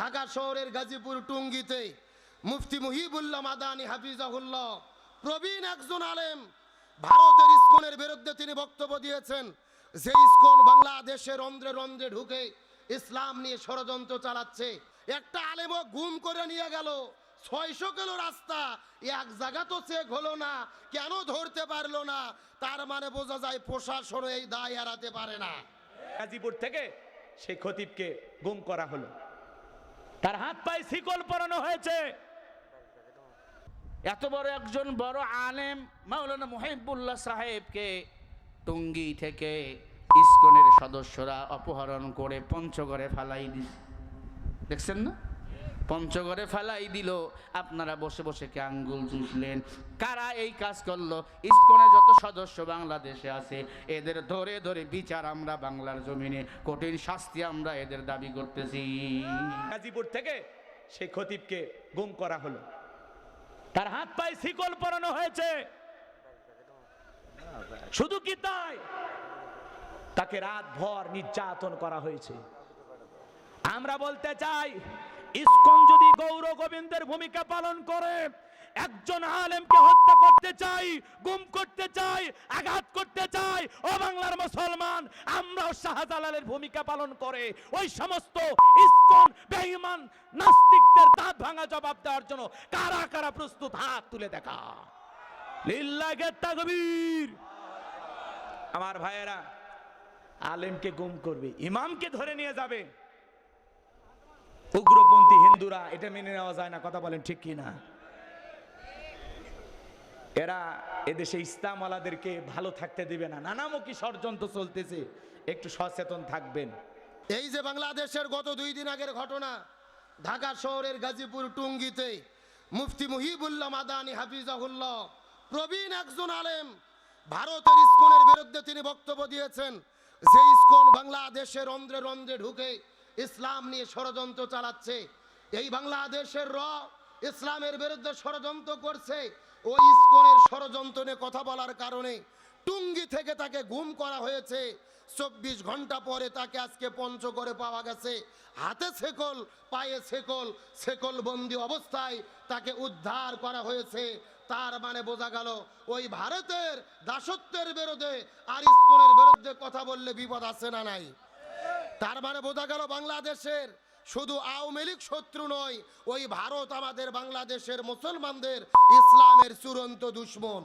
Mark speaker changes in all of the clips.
Speaker 1: ঢাকা শহরের গাজীপুর টুঙ্গিতে মুফতি মুহিবুল্লাহ মাদানি হাফিজাহুল্লাহ, প্রবীণ একজন আলেম। ভারতের ইস্কনের বিরুদ্ধে তিনি বক্তব্য দিয়েছেন, যে ইস্কন বাংলাদেশের রন্ধ্রে রন্ধ্রে ঢুকে ইসলাম নিয়ে ষড়যন্ত্র চালাচ্ছে। একটা আলেমও গুম করে নিয়ে গেল। ছয়শো কিলো রাস্তা, এক জায়গা তো চেক হলো না, কেন ধরতে পারল না? তার মানে বোঝা যায় প্রশাসন এই দায় এড়াতে পারে না।
Speaker 2: গাজীপুর থেকে সেই খতিবকে গুম করা হলো। তার হাত পায়ে শিকল পরানো হয়েছে।
Speaker 3: এত বড় একজন বড় আলেম মাওলানা মুহিবুল্লাহ সাহেবকে টুঙ্গি থেকে ইস্কনের সদস্যরা অপহরণ করে পঞ্চগড়ে ফালাই দিস দেখছেন না? পঞ্চগড়ে ফালাই দিল। আপনারা বসে বসে কে আঙ্গুল চুষলেন? কারা এই কাজ করল? ইস্কনের যত সদস্য বাংলাদেশে আছে, এদের ধরে ধরে বিচার আমরা বাংলার জমিনে। কঠিন শাস্তি আমরা এদের দাবি করতেছি।
Speaker 2: গাজীপুর থেকে সেই খতিবকে গুম করা হলো। তার হাত পায়ে শিকল পরানো হয়েছে। শুধু কি তাই? তাকে রাত ভর নির্যাতন করা হয়েছে। আমরা বলতে চাই ইসকন যদি গৌর গোবিন্দের ভূমিকা পালন করে, একজন আলেমকে হত্যা করতে চাই, গুম করতে চাই, আঘাত করতে চাই, ও বাংলার মুসলমান, আমরাও শাহজালালের ভূমিকা পালন করে। ওই সমস্ত ইসকন বেঈমান নাস্তিকদের দাঁত ভাঙা জবাব দেওয়ার জন্য কারা কারা প্রস্তুত? হাত তুলে দেখা। লিল্লাহে তাকবীর। আমার ভাইয়েরা, আলেমকে গুম করবে, ইমামকে ধরে নিয়ে যাবে। উগ্রপন্থী হিন্দুরা এটা মেনে নেওয়া যায় না, কথা বলেন ঠিক কি না এরা এদেশে ইসলামওয়ালাদেরকে ভালো থাকতে দিবে না, নানামুখী ষড়যন্ত্র চলতেছে, একটু সচেতন থাকবেন।
Speaker 1: এই যে বাংলাদেশের গত দুই দিন আগের ঘটনা, ঢাকা শহরের গাজীপুর টুঙ্গিতে মুফতি মুহিবুল্লাহ মাদানি হাফিজাহুল্লাহ, প্রবীণ একজন আলেম, ভারতের ইস্কনের বিরুদ্ধে তিনি বক্তব্য দিয়েছেন, যে ইস্কন বাংলাদেশের রন্ধ্রে রন্ধ্রে ঢুকে ইসলাম নিয়ে ষড়যন্ত্র চালাচ্ছে। এই বাংলাদেশের র ইসলামের বিরুদ্ধে ষড়যন্ত্র করছে। ওই ইস্কনের ষড়যন্ত্র নিয়ে কথা বলার কারণে টুঙ্গি থেকে তাকে গুম করা হয়েছে। চব্বিশ ঘণ্টা পরে তাকে আজকে পঞ্চ করে পাওয়া গেছে। হাতে ছেকল পায়ে ছেকল ছেকল বন্দি অবস্থায় তাকে উদ্ধার করা হয়েছে। তার মানে বোঝা গেল ওই ভারতের দাসত্বের বিরুদ্ধে আর ইস্কনের বিরুদ্ধে কথা বললে বিপদ আছে না নাই। তার মানে বোঝা গেল বাংলাদেশের শুধু আওয়ামী লীগ শত্রু নয়, ওই ভারত আমাদের বাংলাদেশের মুসলমানদের ইসলামের চূড়ান্ত দুশ্মন।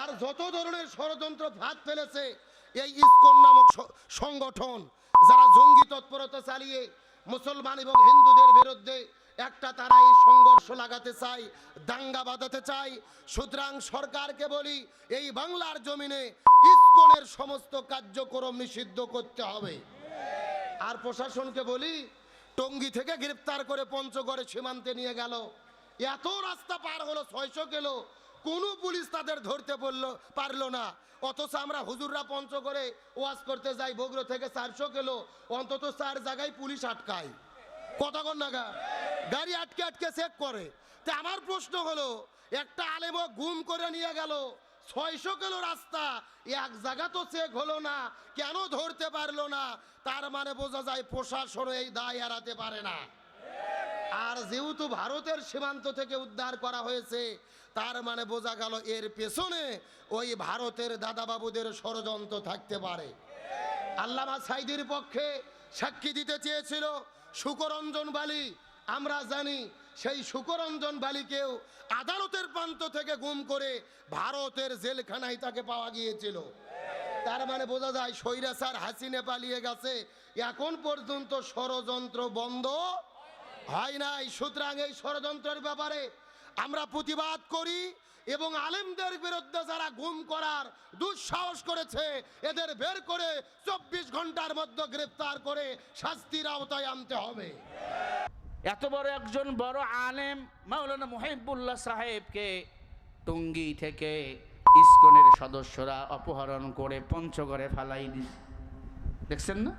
Speaker 1: আর যত ধরনের ষড়যন্ত্র ফাঁদ ফেলেছে, এই ইসকন নামক সংগঠন, যারা জঙ্গি তৎপরতা চালিয়ে মুসলমান এবং হিন্দুদের বিরুদ্ধে একটা তারা এই সংঘর্ষ লাগাতে চায়, দাঙ্গা বাঁধাতে চায়, সুতরাং সরকারকে বলি, এই বাংলার জমিনে ইসকনের সমস্ত কার্যক্রম নিষিদ্ধ করতে হবে। আর প্রশাসনকে বলি, টঙ্গি থেকে গ্রেপ্তার করে পঞ্চগড়ে সীমান্তে নিয়ে গেল। এত রাস্তা পার হলো, ছয়শো কিলো। কোনো পুলিশ তাদের ধরতে পারল পারল না। অথচ আমরা হুজুররা পঞ্চগড়ে ওয়াজ করতে যাই, বগুড়ো থেকে চারশো কিলো। অন্তত চার জায়গায় পুলিশ আটকায়। কতক্ষণ নাগা গাড়ি আটকে আটকে চেক করে। তা আমার প্রশ্ন হলো, একটা আলেমও গুম করে নিয়ে গেল। ছয়শো কিলো রাস্তা, এক জায়গা তো চেক হলো না, কেন ধরতে পারল না? তার মানে বোঝা যায় প্রশাসন এই দায় এড়াতে পারে না। আর যেহেতু ভারতের সীমান্ত থেকে উদ্ধার করা হয়েছে, তার মানে বোঝা গেল এর পেছনে ওই ভারতের দাদাবাবুদের ষড়যন্ত্র থাকতে পারে। আল্লামা সাইদির পক্ষে সাক্ষী দিতে চেয়েছিল সুকরঞ্জন বালি, আমরা জানি সেই সুকরঞ্জন বালিকেও আদালতের প্রান্ত থেকে গুম করে ভারতের জেলখানায় তাকে পাওয়া গিয়েছিল। তার মানে বোঝা যায় স্বৈরাচার হাসিনে পালিয়ে গেছে। এখন পর্যন্ত ষড়যন্ত্র বন্ধ হয় নাই। সুতরাং এই ষড়যন্ত্রের ব্যাপারে আমরা প্রতিবাদ করি এবং আলেমদের বিরুদ্ধে যারা গুম করার দুঃসাহস করেছে, এদের বের করে চব্বিশ ঘণ্টার মধ্যে গ্রেপ্তার করে শাস্তির আওতায় আনতে হবে।
Speaker 3: এত বড় একজন বড় আলেম মাওলানা মুহিবুল্লাহ সাহেবকে টুঙ্গি থেকে ইস্কনের সদস্যরা অপহরণ করে পঞ্চগড়ে ফালাই দিস দেখছেন না?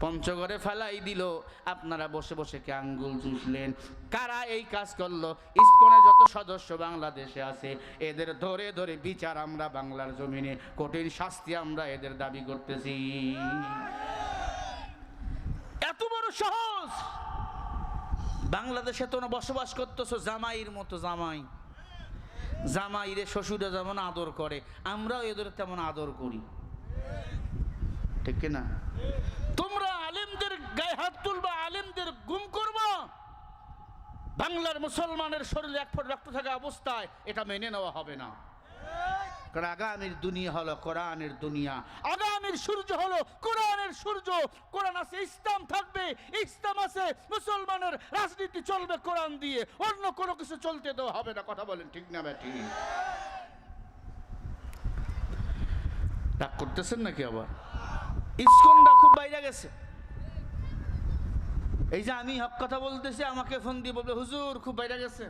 Speaker 3: পঞ্চগড়ে ফালাই দিল। আপনারা বসে বসে কে আঙ্গুল চুষলেন? কারা এই কাজ করল? ইস্কনের যত সদস্য বাংলাদেশে আছে, এদের ধরে ধরে বিচার আমরা বাংলার জমিনে। কঠিন শাস্তি আমরা এদের দাবি করতেছি। এত বড় সহজ! বাংলাদেশে তোমরা বসবাস করতেছো, জামাইয়ের মতো জামাই। জামাইরে, শ্বশুরে যেমন আদর করে, আমরাও এদের তেমন আদর করি। ঠিক না? তোমরা আলেমদের গায়ে হাত তুলবা, আলেমদের গুম করবা। বাংলার মুসলমানের শরীরে এক ফোট রক্ত থাকা অবস্থায় এটা মেনে নেওয়া হবে না। কারণ আগামীর দুনিয়া হলো কোরআনের দুনিয়া। আগামীর সূর্য হলো কোরআনের সূর্য। কোরআন আছে, ইসলাম থাকবে, ইসলাম আছে, মুসলমানের রাজনীতি চলবে কোরআন দিয়ে। অন্য কোনো কিছু চলতে দেওয়া হবে না, কথা বলেন ঠিক না ব্যাটি? রাগ করতেছেন নাকি আবার? ইস্কনটা খুব বাইরে গেছে। এই যে আমি হক কথা বলতেছি, আমাকে ফোন দিয়ে বলবে, হুজুর, খুব বাইরে গেছে।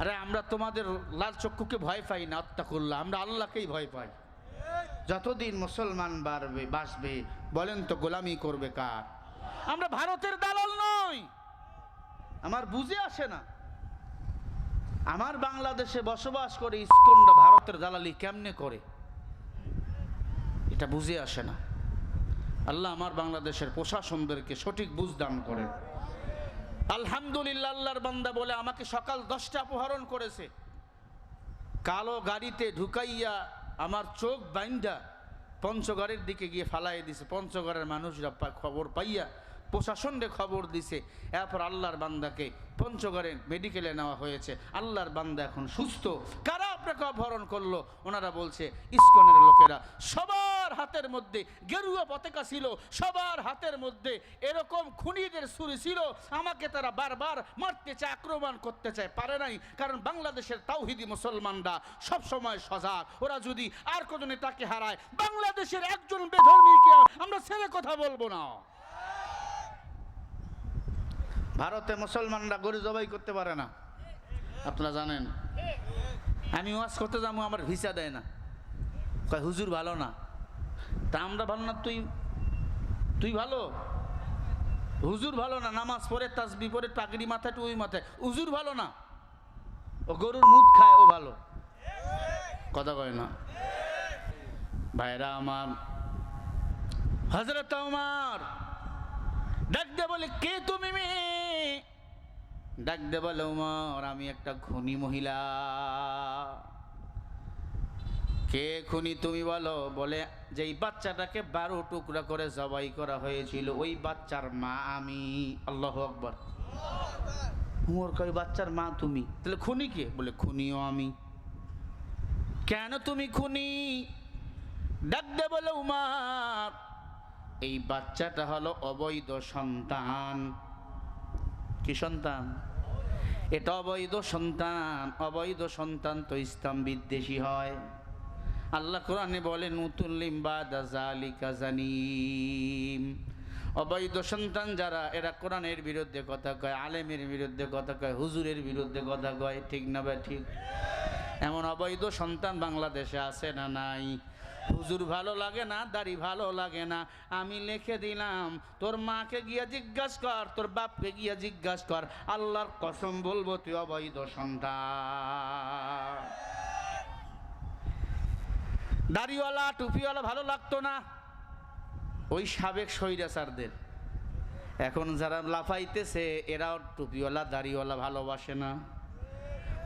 Speaker 3: আরে আমরা তোমাদের লাল চক্ষুকে ভয় পাই না করলাম আমরা আল্লাহকেই ভয় পাই। যতদিন মুসলমান বাড়বে বাসবে বলেন তো গোলামি করবে কার? আমরা ভারতের দালাল নই। আমার বুঝে আসে না। আমার বাংলাদেশে বসবাস করে ইস্কনটা ভারতের দালালি কেমনে করে? এটা বুঝে আসে না। আল্লাহ আমার বাংলাদেশের প্রশাসনদেরকে সঠিক বুঝ দান করেন। আলহামদুলিল্লাহ আল্লাহর বান্দা বলে, আমাকে সকাল দশটা অপহরণ করেছে। কালো গাড়িতে ঢুকাইয়া আমার চোখ বাইন্ডা পঞ্চগড়ের দিকে গিয়ে ফালাই দিছে। পঞ্চগড়ের মানুষরা খবর পাইয়া প্রশাসনকে খবর দিছে। এরপর আল্লাহর বান্দাকে পঞ্চগড়ের মেডিকেলে নেওয়া হয়েছে। আল্লাহর বান্দা এখন সুস্থ। কারা আপনাকে অপহরণ করল। ওনারা বলছে, ইস্কনের লোকেরা, সবার হাতের মধ্যে গেরুয়া পতাকা ছিল, সবার হাতের মধ্যে এরকম খুনিদের সুরি ছিল, আমাকে তারা বারবার মারতে চায়, আক্রমণ করতে চায়, পারে নাই, কারণ বাংলাদেশের তাওহিদি মুসলমানরা সব সময় সজাগ। ওরা যদি আর কোনো নেতাকে হারায়, বাংলাদেশের একজন বেধর্মীকে আমরা ছেড়ে কথা বলব না। ভারতে মুসলমানরা গরু জবাই করতে পারে না। আপনারা জানেন? আমি ওয়াজ করতে যাব, আমার ভিসা দেয় না। কয়, হুজুর ভালো না। তা আমরা ভালো না, তুই তুই ভালো? হুজুর ভালো না, নামাজ পড়ে তাসবি পরে পাগড়ি মাথায় টুই মাথায়। হুজুর ভালো না। ও গরুর মুখ খায়, ও ভালো। কথা কয় না। ভাইরা আমার হজরত আমার ডাক দে বলে, কে তুমি মেয়ে? ডাক দে বলে আমি একটা খুনি মহিলা। কে খুনি তুমি বলো? বলে, যেই বাচ্চাটাকে বারো টুকরা করে জবাই করা হয়েছিল, ওই বাচ্চার মা আমি। আল্লাহ আকবর। উমর কই বাচ্চার মা তুমি? তাহলে খুনি কে? বলে, খুনিও আমি। কেন তুমি খুনি? ডাক দে বলে উমার এই বাচ্চাটা হলো অবৈধ সন্তান। কি সন্তান? এটা অবৈধ সন্তান অবৈধ সন্তান তো ইসলাম বিদ্বেষী হয়। আল্লাহ কোরআনে বলেন উতুল্লিম বাদা জালিকা জানিম। অবৈধ সন্তান যারা, এরা কোরআনের বিরুদ্ধে কথা কয়, আলেমের বিরুদ্ধে কথা কয়, হুজুরের বিরুদ্ধে কথা কয়, ঠিক না বা ঠিক? এমন অবৈধ সন্তান বাংলাদেশে আছে না নাই? হুজুর ভালো লাগে না, দাড়ি ভালো লাগে না। আমি লিখে দিলাম, তোর মাকে গিয়া জিজ্ঞাসা কর, তোর বাপকে গিয়া জিজ্ঞাসা কর, আল্লাহর কসম বলব তুই অবৈধ সন্তান। দাড়িওয়ালা, টুপিওয়ালা ভালো লাগতো না। ওই সাবেক স্বৈরাচারদের। এখন যারা লাফাইতেছে, এরাও টুপিওয়ালা, দাড়িওয়ালা ভালোবাসে না।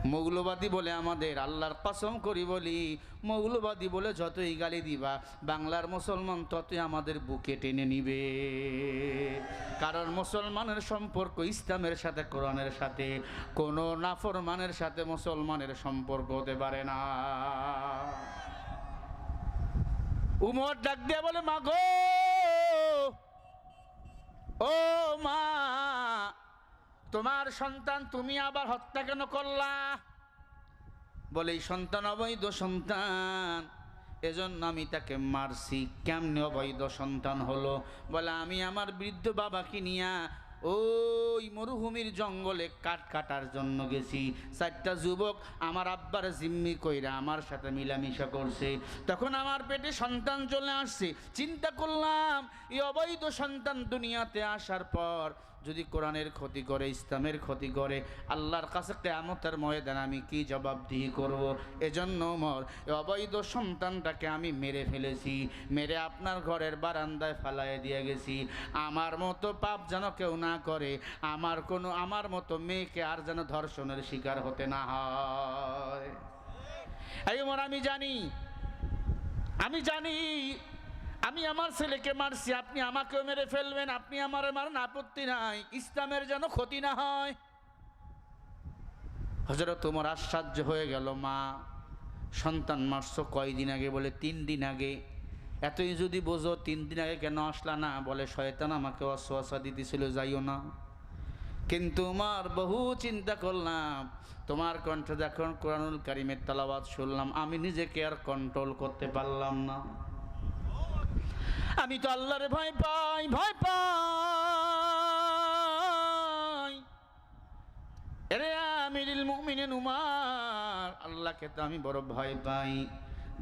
Speaker 3: মৌলবাদী বলে আমাদের আল্লাহর কসম করি বলি, মৌলবাদী বলে যতই গালি দিবা, বাংলার মুসলমান ততই আমাদের বুকে টেনে নিবে। কারণ মুসলমানের সম্পর্ক ইসলামের সাথে, কোরআনের সাথে, কোনো নাফরমানের সাথে মুসলমানের সম্পর্ক হতে পারে না। উমর ডাক দিয়ে বলে মা গো ও মা তোমার সন্তান তুমি আবার হত্যা কেন করলা? বলে, এই সন্তান অবৈধ সন্তান। এজন্য আমি তাকে মারছি। কেমনে অবৈধ সন্তান হলো? বলে, আমি আমার বৃদ্ধ বাবাকে নিয়া ওই মরুভূমির জঙ্গলে কাঠ কাটার জন্য গেছি। চারটা যুবক আমার আব্বার জিম্মি কইরা আমার সাথে মিলামিশা করছে। তখন আমার পেটে সন্তান চলে আসছে। চিন্তা করলাম, এই অবৈধ সন্তান দুনিয়াতে আসার পর যদি কোরআনের ক্ষতি করে, ইসলামের ক্ষতি করে, আল্লাহর কাছে কেয়ামতের ময়দান আমি কি জবাবদিহি করব? এজন্য মর অবৈধ সন্তানটাকে আমি মেরে ফেলেছি, মেরে আপনার ঘরের বারান্দায় ফালায় দিয়ে গেছি। আমার মতো পাপ যেন কেউ না করে, আমার কোনো, আমার মতো মেয়েকে আর যেন ধর্ষণের শিকার হতে না হয়। ওমর আমি জানি আমি জানি আমি আমার ছেলেকে মারছি, আপনি আমাকেও মেরে ফেলবেন, আপনি আমার মারেন আপত্তি নাই, ইসলামের যেন ক্ষতি না হয়। হজরত তোমার আশ্চর্য হয়ে গেল, মা, সন্তান মারছো কয়দিন আগে বলে তিন দিন আগে। এতই যদি বোঝো, তিন দিন আগে কেন আসলা না? বলে, শয়তান আমাকে অশ্বাসা দিতেছিল, যাইও না। কিন্তু আমার বহু চিন্তা করলাম, তোমার কণ্ঠ যখন কোরআনুল কারিমের তালাবাদ শুনলাম, আমি নিজেকে আর কন্ট্রোল করতে পারলাম না। আমি তো আল্লাহরে ভয় পাই ভয় পাই। এরে আমিরুল মুমিনিন উমার, আল্লাহকে তো আমি বড় ভয় পাই।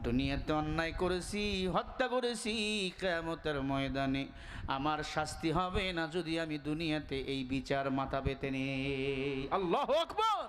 Speaker 3: দুনিয়াতে অন্যায় করেছি, হত্যা করেছি, কেয়ামতের ময়দানে আমার শাস্তি হবে না যদি আমি দুনিয়াতে এই বিচার মাথা পেতে নেই। আল্লাহ আকবার!